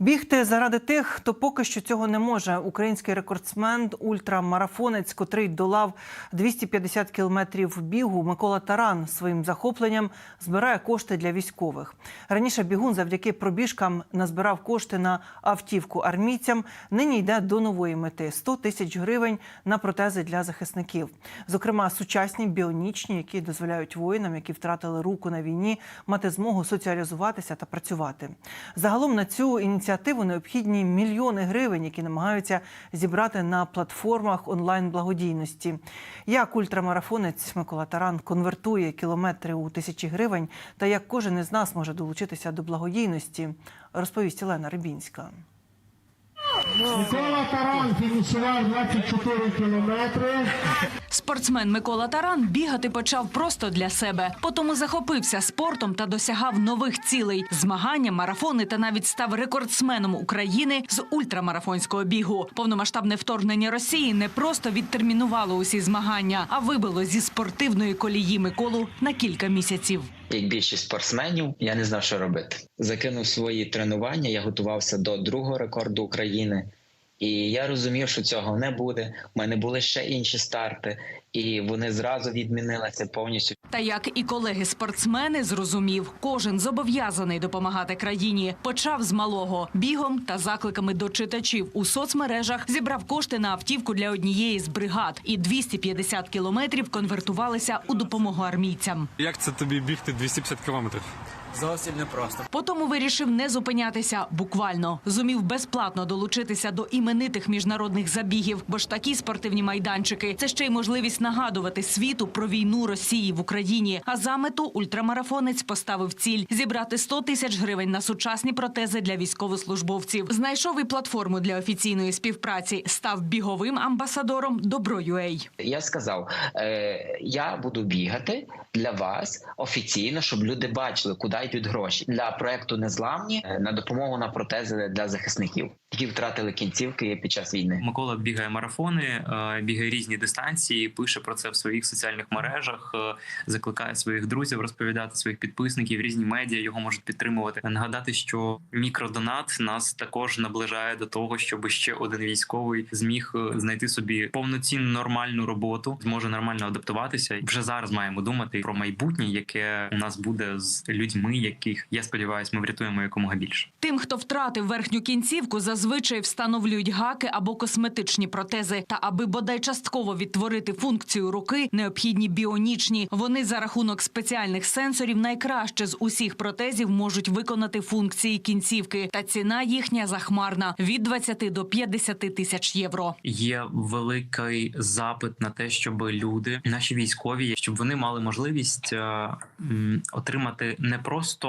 Бігти заради тих, хто поки що цього не може. Український рекордсмен, ультрамарафонець, котрий долав 250 кілометрів бігу, Микола Таран своїм захопленням збирає кошти для військових. Раніше бігун завдяки пробіжкам назбирав кошти на автівку армійцям. Нині йде до нової мети 100 тисяч гривень на протези для захисників. Зокрема, сучасні біонічні, які дозволяють воїнам, які втратили руку на війні, мати змогу соціалізуватися та працювати. Загалом на цю ініціативу необхідні мільйони гривень, які намагаються зібрати на платформах онлайн благодійності. Як ультрамарафонець Микола Таран конвертує кілометри у тисячі гривень, та як кожен із нас може долучитися до благодійності, розповість Олена Рибінська. Микола Таран фінішував 24 кілометри. Спортсмен Микола Таран бігати почав просто для себе. Потім захопився спортом та досягав нових цілей: змагання, марафони та навіть став рекордсменом України з ультрамарафонського бігу. Повномасштабне вторгнення Росії не просто відтермінувало усі змагання, а вибило зі спортивної колії Миколу на кілька місяців. Як більшість спортсменів, я не знав, що робити. Закинув свої тренування. Я готувався до другого рекорду України, і я розумів, що цього не буде. У мене були ще інші старти, і вони зразу відмінилися повністю. Та як і колеги-спортсмени зрозумів, кожен зобов'язаний допомагати країні. Почав з малого бігом та закликами до читачів у соцмережах. Зібрав кошти на автівку для однієї з бригад, і 250 кілометрів конвертувалися у допомогу армійцям. Як це тобі бігти 250 кілометрів? Зовсім непросто. Потім вирішив не зупинятися буквально. Зумів безплатно долучитися до іменитих міжнародних забігів, бо ж такі спортивні майданчики це ще й можливість нагадувати світу про війну Росії в Україні. А за мету ультрамарафонець поставив ціль зібрати 100 тисяч гривень на сучасні протези для військовослужбовців. Знайшов і платформу для офіційної співпраці. Став біговим амбасадором Добро.UA. Я сказав: е, я буду бігати для вас офіційно, щоб люди бачили, куди йдуть гроші для проекту Незламні е, на допомогу на протези для захисників, які втратили кінцівки під час війни. Микола бігає марафони, е, бігає різні дистанції, пише про це в своїх соціальних мережах, е, закликає своїх друзів розповідати своїх підписників. Різні медіа його можуть підтримувати. Нагадати, що мікродонат нас також наближає до того, щоб ще один військовий зміг знайти собі повноцінну нормальну роботу, зможе нормально адаптуватися. Вже зараз маємо думати про майбутнє, яке у нас буде з людьми, яких я сподіваюся, ми врятуємо якомога більше. Тим, хто втратив верхню кінцівку, зазвичай встановлюють гаки або косметичні протези. Та аби бодай частково відтворити функцію руки, необхідні біонічні. Вони за рахунок спеціальних сенсорів найкраще з усіх протезів можуть виконати функції кінцівки. Та ціна їхня захмарна від 20 до 50 тисяч євро. Є великий запит на те, щоб люди, наші військові, щоб вони мали можливість е, м, отримати не просто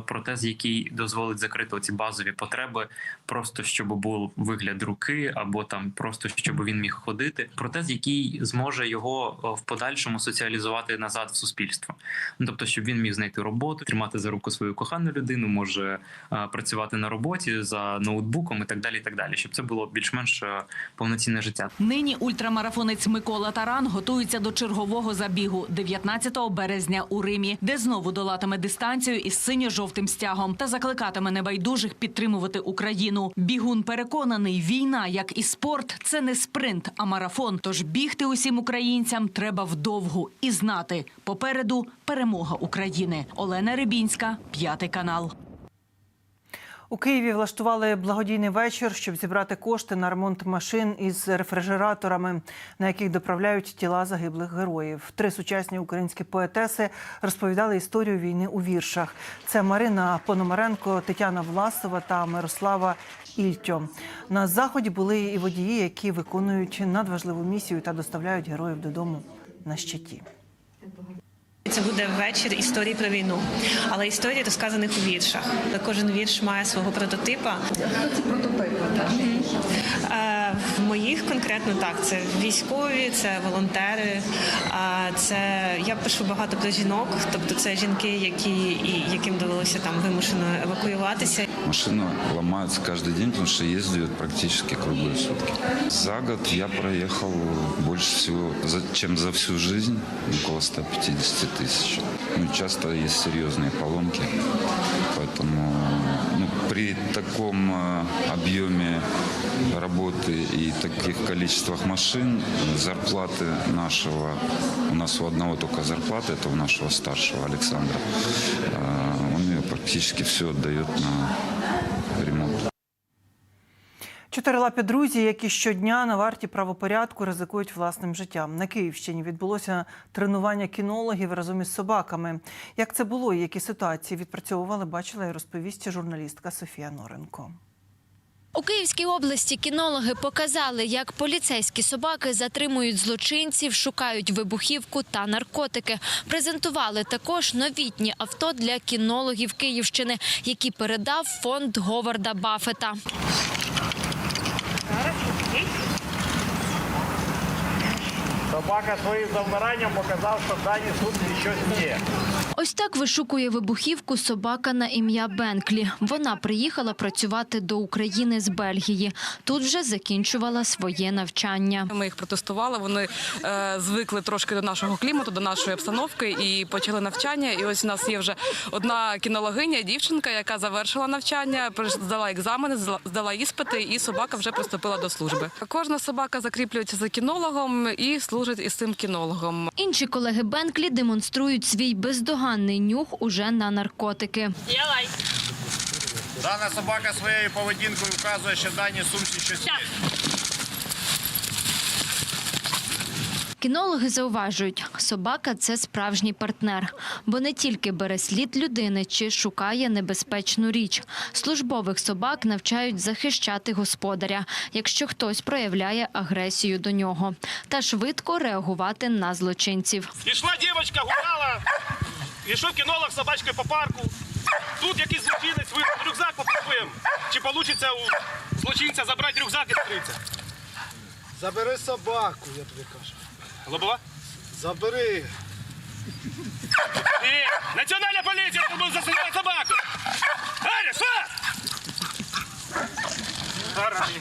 е, протез, який дозволить закрити ці базові потреби, просто щоб був вигляд руки, або там просто щоб він міг ходити. Протез, який зможе його е, в подальшому соціалізувати назад в суспільство. Ну, тобто, щоб він міг знайти роботу, тримати за руку свою кохану людину, може е, працювати на роботі за ноутбуком і так далі. І так далі, щоб це було більш-менш е, повноцінне життя. Нині ультрамарафонець Микола Таран готується до чергового забігу 19 березня у Римі, де знову долатиме дистанцію із синьо-жовтим стягом та закликатиме небайдужих підтримувати Україну. Бігун переконаний, війна, як і спорт, це не спринт, а марафон. Тож бігти усім українцям треба вдовгу і знати попереду перемога України. Олена Рибінська, п'ятий канал. У Києві влаштували благодійний вечір, щоб зібрати кошти на ремонт машин із рефрижераторами, на яких доправляють тіла загиблих героїв. Три сучасні українські поетеси розповідали історію війни у віршах. Це Марина Пономаренко, Тетяна Власова та Мирослава Ільтьо. На заході були і водії, які виконують надважливу місію та доставляють героїв додому на щиті. Це буде вечір історії про війну, але історії розказаних у віршах. Кожен вірш має свого прототипа. Це прототипи В моїх конкретно так. Це військові, це волонтери. А це я пишу багато про жінок, тобто це жінки, які і яким довелося там вимушено евакуюватися. Машины ломаются каждый день, потому что ездят практически круглые сутки. За год я проехал больше всего, за- чем за всю жизнь, около 150 тысяч. Ну, часто есть серьезные поломки, поэтому ну, при таком э, объеме работы и таких количествах машин зарплаты нашего, у нас у одного только зарплата, это у нашего старшего Александра, э, он ее практически все отдает на ремонт. Чотирилапі друзі, які щодня на варті правопорядку ризикують власним життям. На Київщині відбулося тренування кінологів разом із собаками. Як це було і які ситуації відпрацьовували, бачила і розповість журналістка Софія Норенко. У Київській області кінологи показали, як поліцейські собаки затримують злочинців, шукають вибухівку та наркотики. Презентували також новітні авто для кінологів Київщини, які передав фонд Говарда Баффета. Собака своїм завмиранням показав, що в даній сутці щось є. Ось так вишукує вибухівку собака на ім'я Бенклі. Вона приїхала працювати до України з Бельгії. Тут вже закінчувала своє навчання. Ми їх протестували. Вони е, звикли трошки до нашого клімату, до нашої обстановки і почали навчання. І ось у нас є вже одна кінологиня, дівчинка, яка завершила навчання, здала екзамени, здала іспити, і собака вже приступила до служби. Кожна собака закріплюється за кінологом і служить із цим кінологом. Інші колеги Бенклі демонструють свій бездоганний нюх уже на наркотики. Дана собака своєю поведінкою вказує, що в даній сумці щось є. Кінологи зауважують, собака це справжній партнер, бо не тільки бере слід людини чи шукає небезпечну річ. Службових собак навчають захищати господаря, якщо хтось проявляє агресію до нього, та швидко реагувати на злочинців. Ішла дівчинка, гуляла, ішов кінолог з собачкою по парку. Тут якийсь злочинець, ви рюкзак попробуємо. Чи вийде у злочинця забрати рюкзак і скритися? Забери собаку, я тобі кажу. Лобова? Забери. Ні, національна поліція буде засинати собаку. Гаря, що? Гаррі.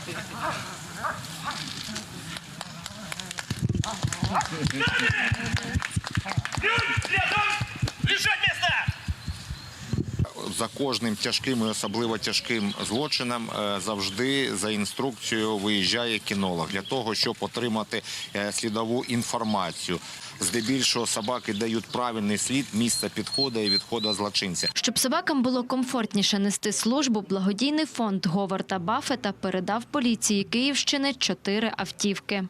За кожним тяжким і особливо тяжким злочином е, завжди за інструкцією виїжджає кінолог для того, щоб отримати е, слідову інформацію. Здебільшого собаки дають правильний слід місця підходу і відходу злочинця. Щоб собакам було комфортніше нести службу, благодійний фонд Говарда Баффета передав поліції Київщини чотири автівки.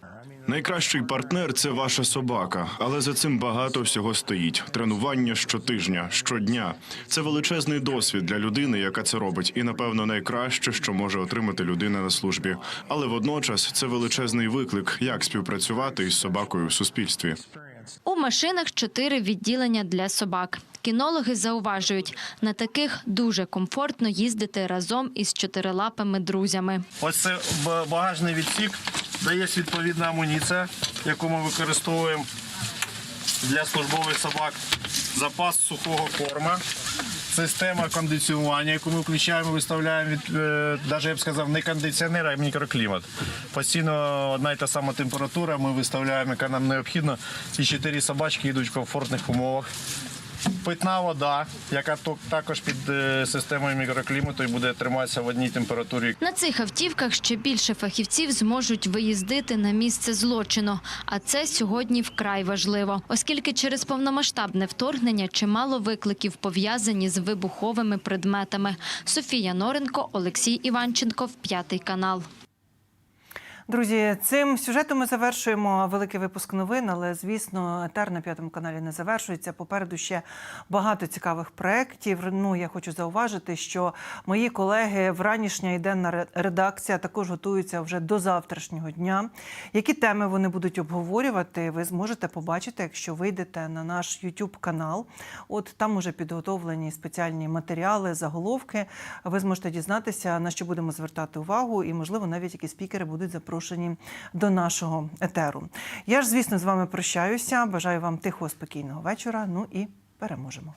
Найкращий партнер це ваша собака, але за цим багато всього стоїть. Тренування щотижня, щодня. Це величезний досвід для людини, яка це робить, і напевно найкраще, що може отримати людина на службі. Але водночас це величезний виклик, як співпрацювати із собакою в суспільстві. У машинах чотири відділення для собак. Кінологи зауважують, на таких дуже комфортно їздити разом із чотирилапими друзями. Ось це багажний відсік, де є відповідна амуніція, яку ми використовуємо для службових собак. Запас сухого корма, система кондиціювання, яку ми включаємо, виставляємо навіть я б сказав, не кондиціонер, а мікроклімат. Постійно одна й та сама температура. Ми виставляємо, яка нам необхідна. Ці чотири собачки йдуть в комфортних умовах. Питна вода, яка також під е, системою мікроклімату і буде триматися в одній температурі. На цих автівках ще більше фахівців зможуть виїздити на місце злочину. А це сьогодні вкрай важливо, оскільки через повномасштабне вторгнення чимало викликів пов'язані з вибуховими предметами. Софія Норенко, Олексій Іванченко, п'ятий канал. Друзі, цим сюжетом ми завершуємо великий випуск новин, але звісно, етер на п'ятому каналі не завершується. Попереду ще багато цікавих проєктів. Ну я хочу зауважити, що мої колеги вранішня і денна ре- редакція також готуються вже до завтрашнього дня. Які теми вони будуть обговорювати, ви зможете побачити, якщо вийдете на наш YouTube канал. От там уже підготовлені спеціальні матеріали, заголовки. Ви зможете дізнатися, на що будемо звертати увагу, і можливо навіть які спікери будуть запрошені до нашого етеру. Я ж, звісно, з вами прощаюся. Бажаю вам тихого, спокійного вечора. Ну і переможемо.